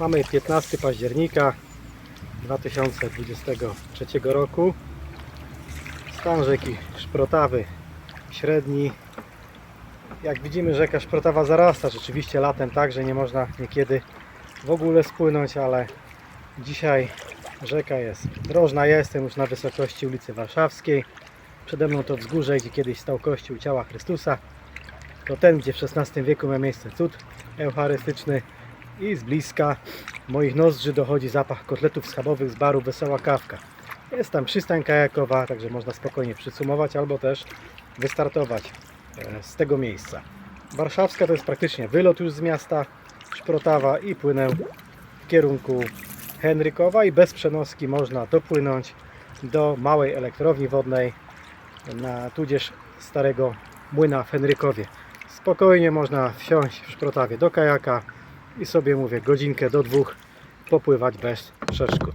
Mamy 15 października 2023 roku. Stan rzeki Szprotawy średni. Jak widzimy rzeka Szprotawa zarasta rzeczywiście latem tak, że nie można niekiedy w ogóle spłynąć, ale dzisiaj rzeka jest drożna. Jestem już na wysokości ulicy Warszawskiej. Przede mną to wzgórze, gdzie kiedyś stał kościół ciała Chrystusa. To ten, gdzie w XVI wieku miał miejsce cud eucharystyczny i z bliska moich nozdrzy dochodzi zapach kotletów schabowych z baru Wesoła Kawka. Jest tam przystań kajakowa, także można spokojnie przysumować albo też wystartować e, z tego miejsca. Warszawska to jest praktycznie wylot już z miasta Szprotawa i płynę w kierunku Henrykowa i bez przenoski można dopłynąć do małej elektrowni wodnej na tudzież starego młyna w Henrykowie. Spokojnie można wsiąść w Szprotawie do kajaka i sobie mówię godzinkę do dwóch popływać bez przeszkód.